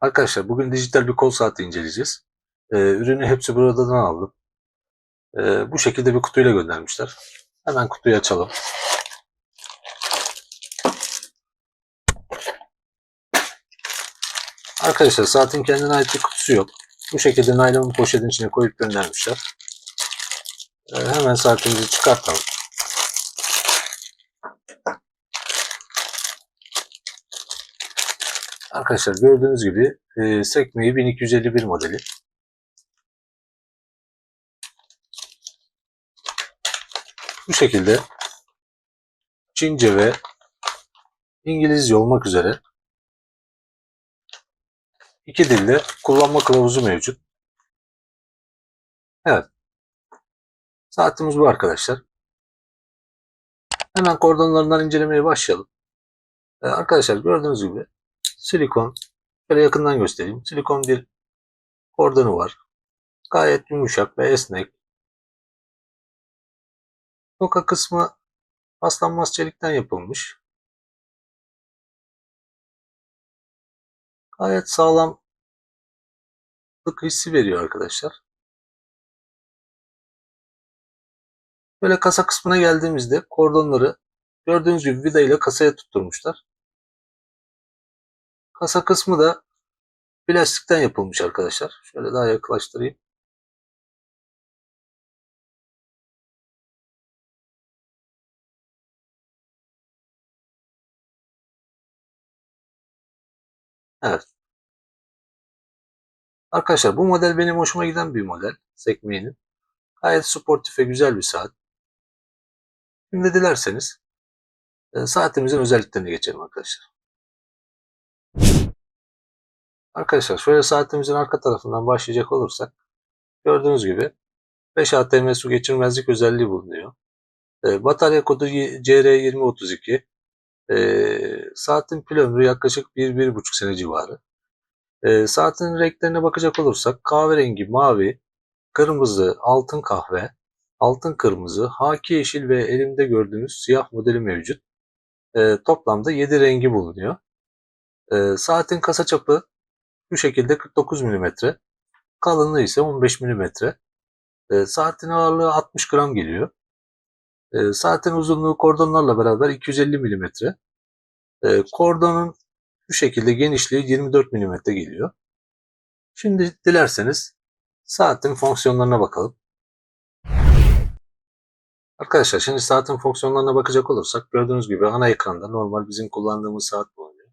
Arkadaşlar bugün dijital bir kol saati inceleyeceğiz. Ee, ürünü hepsi buradan aldım. Ee, bu şekilde bir kutuyla göndermişler. Hemen kutuyu açalım. Arkadaşlar saatin kendine ait bir kutusu yok. Bu şekilde naylon bir poşetin içine koyup göndermişler. Ee, hemen saatimizi çıkartalım. Arkadaşlar gördüğünüz gibi e, Sekme'yi 1251 modeli. Bu şekilde Çince ve İngilizce olmak üzere iki dilde kullanma kılavuzu mevcut. Evet. Saatimiz bu arkadaşlar. Hemen kordonlarından incelemeye başlayalım. Ee, arkadaşlar gördüğünüz gibi silikon şöyle yakından göstereyim. Silikon bir kordonu var. Gayet yumuşak ve esnek. Toka kısmı paslanmaz çelikten yapılmış. Gayet sağlam hissi veriyor arkadaşlar. Böyle kasa kısmına geldiğimizde kordonları gördüğünüz gibi vida ile kasaya tutturmuşlar. Kasa kısmı da plastikten yapılmış arkadaşlar. Şöyle daha yaklaştırayım. Evet. Arkadaşlar bu model benim hoşuma giden bir model. Sekme'nin. Gayet sportif ve güzel bir saat. Şimdi dilerseniz e, saatimizin özelliklerine geçelim arkadaşlar. Arkadaşlar şöyle saatimizin arka tarafından başlayacak olursak gördüğünüz gibi 5 ATM su geçirmezlik özelliği bulunuyor. E, batarya kodu CR2032. E, saatin pil ömrü yaklaşık 1-1,5 sene civarı. E, saatin renklerine bakacak olursak kahverengi, mavi, kırmızı, altın kahve, altın kırmızı, haki yeşil ve elimde gördüğünüz siyah modeli mevcut. E, toplamda 7 rengi bulunuyor. E, saatin kasa çapı bu şekilde 49 mm. Kalınlığı ise 15 mm. E, saatin ağırlığı 60 gram geliyor. E, saatin uzunluğu kordonlarla beraber 250 mm. E, kordonun bu şekilde genişliği 24 mm geliyor. Şimdi dilerseniz saatin fonksiyonlarına bakalım. Arkadaşlar şimdi saatin fonksiyonlarına bakacak olursak gördüğünüz gibi ana ekranda normal bizim kullandığımız saat bulunuyor.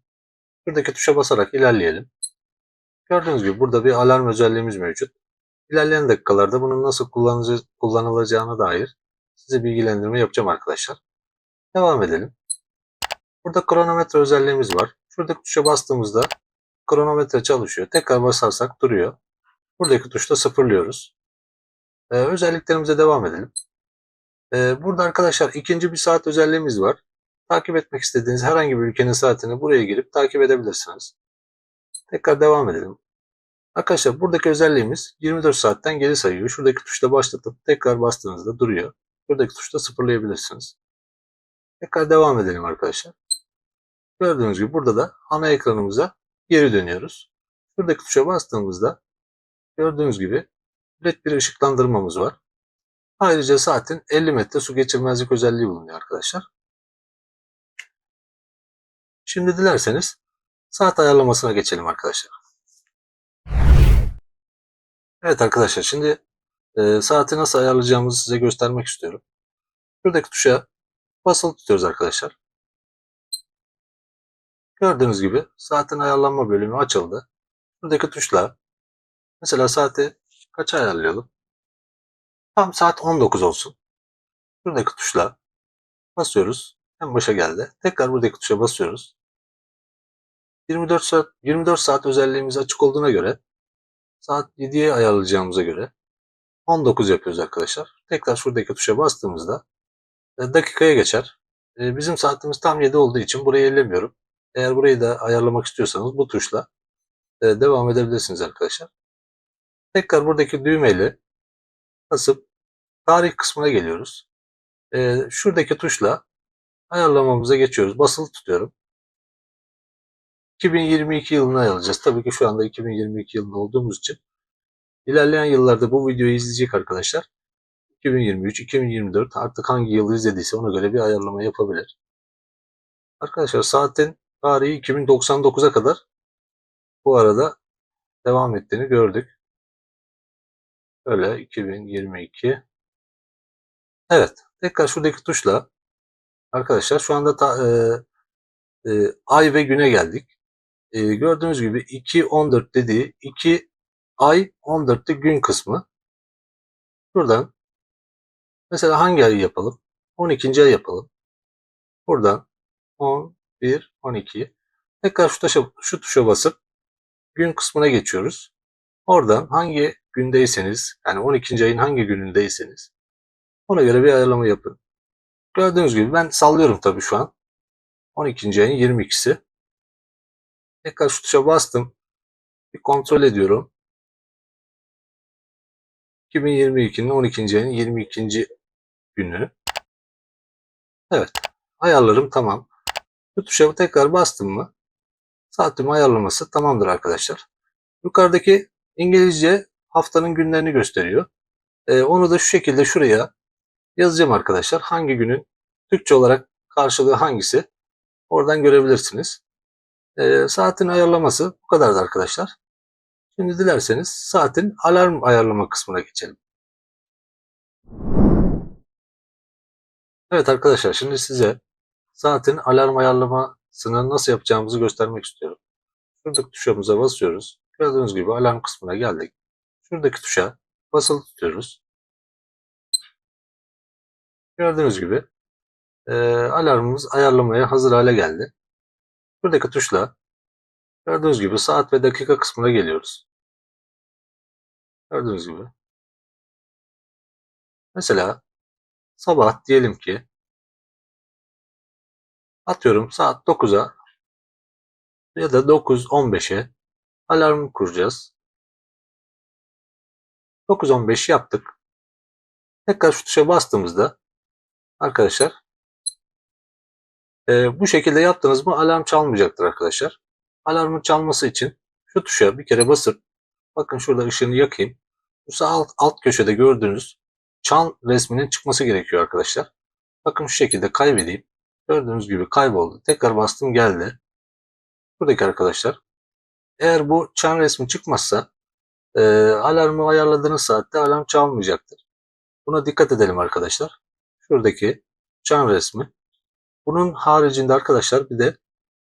Buradaki tuşa basarak ilerleyelim. Gördüğünüz gibi burada bir alarm özelliğimiz mevcut. İlerleyen dakikalarda bunun nasıl kullanılacağına dair size bilgilendirme yapacağım arkadaşlar. Devam edelim. Burada kronometre özelliğimiz var. Şuradaki tuşa bastığımızda kronometre çalışıyor. Tekrar basarsak duruyor. Buradaki tuşta sıfırlıyoruz. Ee, özelliklerimize devam edelim. Ee, burada arkadaşlar ikinci bir saat özelliğimiz var. Takip etmek istediğiniz herhangi bir ülkenin saatini buraya girip takip edebilirsiniz. Tekrar devam edelim. Arkadaşlar buradaki özelliğimiz 24 saatten geri sayıyor. Şuradaki tuşla başlatıp tekrar bastığınızda duruyor. Buradaki tuşla sıfırlayabilirsiniz. Tekrar devam edelim arkadaşlar. Gördüğünüz gibi burada da ana ekranımıza geri dönüyoruz. Şuradaki tuşa bastığımızda gördüğünüz gibi led bir ışıklandırmamız var. Ayrıca saatin 50 metre su geçirmezlik özelliği bulunuyor arkadaşlar. Şimdi dilerseniz saat ayarlamasına geçelim arkadaşlar. Evet arkadaşlar şimdi e, saati nasıl ayarlayacağımızı size göstermek istiyorum. Şuradaki tuşa basılı tutuyoruz arkadaşlar. Gördüğünüz gibi saatin ayarlanma bölümü açıldı. Buradaki tuşla mesela saati kaça ayarlayalım? Tam saat 19 olsun. Buradaki tuşla basıyoruz. En başa geldi. Tekrar buradaki tuşa basıyoruz. 24 saat 24 saat özelliğimiz açık olduğuna göre saat 7'ye ayarlayacağımıza göre 19 yapıyoruz arkadaşlar. Tekrar şuradaki tuşa bastığımızda e, dakikaya geçer. E, bizim saatimiz tam 7 olduğu için burayı ellemiyorum. Eğer burayı da ayarlamak istiyorsanız bu tuşla e, devam edebilirsiniz arkadaşlar. Tekrar buradaki düğmeyle basıp tarih kısmına geliyoruz. Şuradaki tuşla ayarlamamıza geçiyoruz. Basılı tutuyorum. 2022 yılına alacağız. Tabii ki şu anda 2022 yılında olduğumuz için ilerleyen yıllarda bu videoyu izleyecek arkadaşlar 2023, 2024 artık hangi yılı izlediyse ona göre bir ayarlama yapabilir. Arkadaşlar saatin tarihi 2099'a kadar bu arada devam ettiğini gördük. Öyle 2022. Evet. Tekrar şuradaki tuşla arkadaşlar şu anda ta, e, e, ay ve güne geldik. E, gördüğünüz gibi 2.14 dediği 2 ay 14'te gün kısmı. Buradan mesela hangi ayı yapalım? 12. ay yapalım. Buradan 11, 12. Tekrar şu tuşa, şu tuşa basıp gün kısmına geçiyoruz. Oradan hangi gündeyseniz yani 12. ayın hangi günündeyseniz ona göre bir ayarlama yapın. Gördüğünüz gibi ben sallıyorum tabii şu an. 12. ayın 22'si. Tekrar şu tuşa bastım. Bir kontrol ediyorum. 2022'nin 12. ayın 22. günü. Evet. Ayarlarım tamam. Bu tuşa tekrar bastım mı saatimi ayarlaması tamamdır arkadaşlar. Yukarıdaki İngilizce haftanın günlerini gösteriyor. Ee, onu da şu şekilde şuraya yazacağım arkadaşlar. Hangi günün Türkçe olarak karşılığı hangisi? Oradan görebilirsiniz. Ee, saatin ayarlaması bu kadardı arkadaşlar. Şimdi dilerseniz saatin alarm ayarlama kısmına geçelim. Evet arkadaşlar şimdi size saatin alarm ayarlamasını nasıl yapacağımızı göstermek istiyorum. Şuradaki tuşumuza basıyoruz. Gördüğünüz gibi alarm kısmına geldik. Şuradaki tuşa basılı tutuyoruz. Gördüğünüz gibi e, alarmımız ayarlamaya hazır hale geldi. Buradaki tuşla gördüğünüz gibi saat ve dakika kısmına geliyoruz. Gördüğünüz gibi. Mesela sabah diyelim ki atıyorum saat 9'a ya da 9.15'e alarm kuracağız. 9.15 yaptık. Tekrar şu tuşa bastığımızda arkadaşlar e, bu şekilde yaptınız mı alarm çalmayacaktır arkadaşlar. Alarmın çalması için şu tuşa bir kere basıp bakın şurada ışığını yakayım. Bu sağ alt, alt köşede gördüğünüz çan resminin çıkması gerekiyor arkadaşlar. Bakın şu şekilde kaybedeyim. Gördüğünüz gibi kayboldu. Tekrar bastım geldi. Buradaki arkadaşlar. Eğer bu çan resmi çıkmazsa e, alarmı ayarladığınız saatte alarm çalmayacaktır. Buna dikkat edelim arkadaşlar. Şuradaki çan resmi. Bunun haricinde arkadaşlar bir de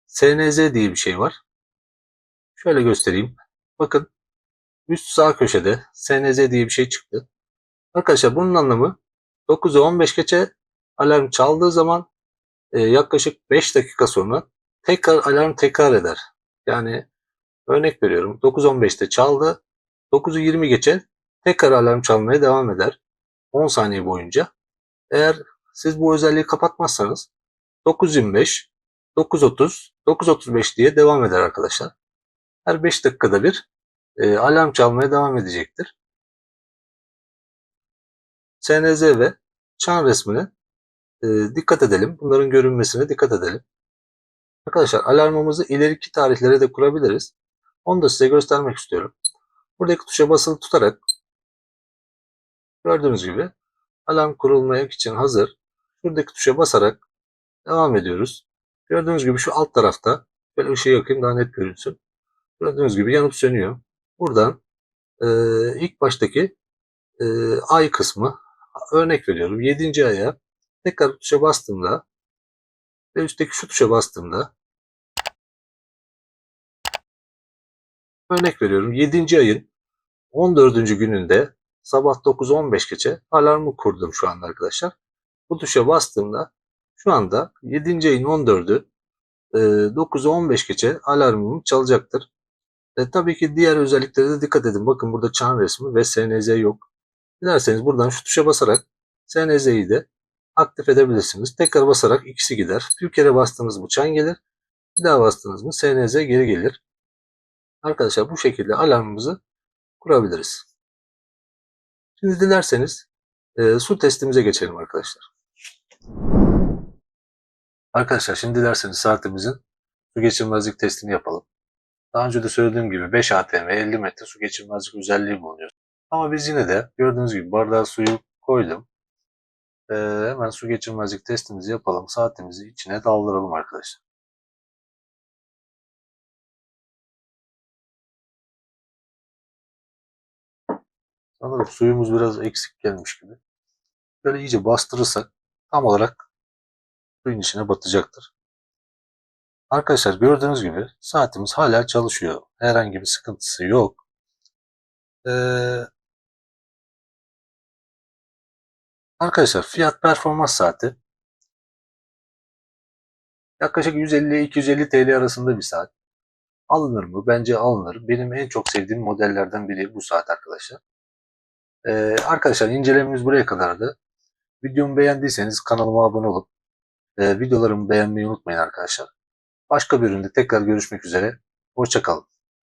SNZ diye bir şey var. Şöyle göstereyim. Bakın üst sağ köşede SNZ diye bir şey çıktı. Arkadaşlar bunun anlamı 9'u 15 geçe alarm çaldığı zaman e, yaklaşık 5 dakika sonra tekrar alarm tekrar eder. Yani örnek veriyorum 9.15'te çaldı. 9'u 20 geçe tekrar alarm çalmaya devam eder. 10 saniye boyunca. Eğer siz bu özelliği kapatmazsanız 9.25, 9.30, 9.35 diye devam eder arkadaşlar. Her 5 dakikada bir e, alarm çalmaya devam edecektir. SNZ ve çan resmine e, dikkat edelim. Bunların görünmesine dikkat edelim. Arkadaşlar alarmımızı ileriki tarihlere de kurabiliriz. Onu da size göstermek istiyorum. Buradaki tuşa basılı tutarak gördüğünüz gibi alarm kurulmaya için hazır. Şuradaki tuşa basarak devam ediyoruz. Gördüğünüz gibi şu alt tarafta böyle ışığı yakayım daha net görünsün. Gördüğünüz gibi yanıp sönüyor. Buradan e, ilk baştaki e, ay kısmı örnek veriyorum 7. aya tekrar tuşa bastığımda ve üstteki şu tuşa bastığımda örnek veriyorum 7. ayın 14. gününde sabah 9.15 geçe alarmı kurdum şu anda arkadaşlar. Bu tuşa bastığımda şu anda 7. ayın 14'ü e, 9'u 15 geçe alarmım çalacaktır. E, tabii ki diğer özelliklere de dikkat edin. Bakın burada çan resmi ve SNZ yok. Dilerseniz buradan şu tuşa basarak SNZ'yi de aktif edebilirsiniz. Tekrar basarak ikisi gider. Bir kere bastığınız mı çan gelir. Bir daha bastığınız mı SNZ geri gelir. Arkadaşlar bu şekilde alarmımızı kurabiliriz. Şimdi dilerseniz e, su testimize geçelim arkadaşlar. Arkadaşlar şimdi dilerseniz saatimizin su geçirmezlik testini yapalım. Daha önce de söylediğim gibi 5 ATM 50 metre su geçirmezlik özelliği bulunuyor. Ama biz yine de gördüğünüz gibi bardağa suyu koydum. Ee, hemen su geçirmezlik testimizi yapalım. Saatimizi içine daldıralım arkadaşlar. Sanırım suyumuz biraz eksik gelmiş gibi. Böyle iyice bastırırsak tam olarak suyun içine batacaktır. Arkadaşlar gördüğünüz gibi saatimiz hala çalışıyor. Herhangi bir sıkıntısı yok. Ee, arkadaşlar fiyat performans saati yaklaşık 150 ile 250 TL arasında bir saat. Alınır mı? Bence alınır. Benim en çok sevdiğim modellerden biri bu saat arkadaşlar. Ee, arkadaşlar incelememiz buraya kadardı. Videomu beğendiyseniz kanalıma abone olup videolarımı beğenmeyi unutmayın arkadaşlar. Başka bir üründe tekrar görüşmek üzere. Hoşçakalın.